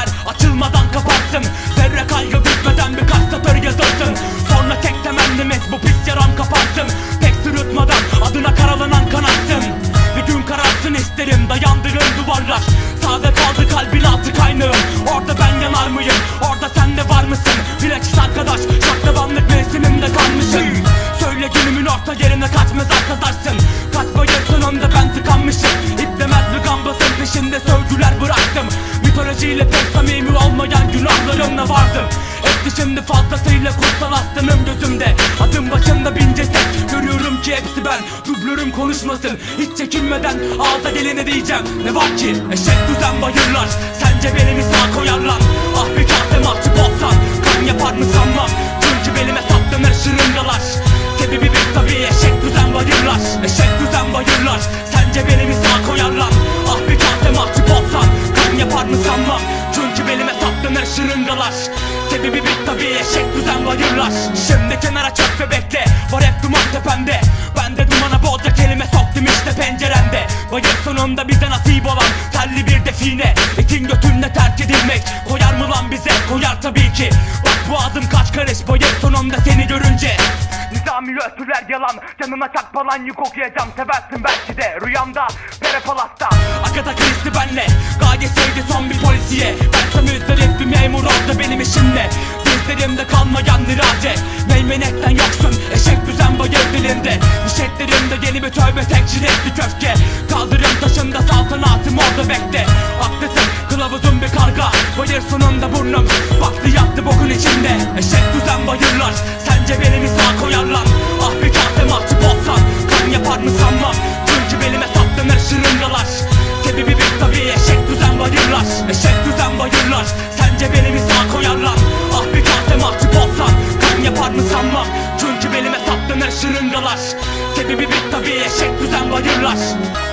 defter açılmadan kapatsın. Zerre kaygı bitmeden birkaç satır yazılsın Sonra tek temennimiz bu pis yaram kapatsın. Tek sırıtmadan adına karalanan kanatsın. Bir gün kararsın isterim dayandırın duvarlar. Sade kaldı kalbin altı kaynağım Orada ben yanar mıyım? Orada sen de var mısın? Bilakis arkadaş şaklabanlık mevsimimde kalmışım. Söyle günümün orta yerine Kaç şimdi fazlasıyla kutsal aslanım gözümde. Adım başında bin ceset. Görüyorum ki hepsi ben. Dublörüm konuşmasın. Hiç çekinmeden ağza gelene diyeceğim. Ne var ki? Eşek düzen bayırlar. Sence beni mi sağ koyarlar? Ah bir kase mahcup olsan Kan yapar mı sanmam Çünkü belime saplanır şırıngalar. Sebebi bir tabi eşek düzen bayırlar. Eşek düzen bayırlar. Sence beni mi sağ koyarlar? Ah bir kase mahcup olsan Kan yapar mı sanmam Çünkü belime saplanır şırıngalar Sebebi bir tabi eşek düzen bayırlar Şimdi kenara çök ve bekle. Var hep duman tepemde. Ben de dumana bolca kelime soktum işte penceremde. Bayır sonunda bize nasip olan Telli bir define. Etin götünle terk edilmek. Koyar mı lan bize? Koyar tabii ki. Bak bu adım kaç karış? Bayır sonunda seni görünce. Nizami ötüler yalan. Canıma çak falan yük okuyacağım. Seversin belki de. Rüyamda Pere Palas'ta. Akata Kristi benle. Gayesiydi son nirace Meymenetten yoksun Eşek düzen bayır dilinde Nişetlerimde yeni bir tövbe tek jiletli köfke. Kaldırım taşında saltanatım orada bekle. Haklısın kılavuzun bir karga. Bayır sonunda burnum Baktı yattı bokun içinde. Eşek düzen bayırlar Sence beni mi Çünkü belime saplanır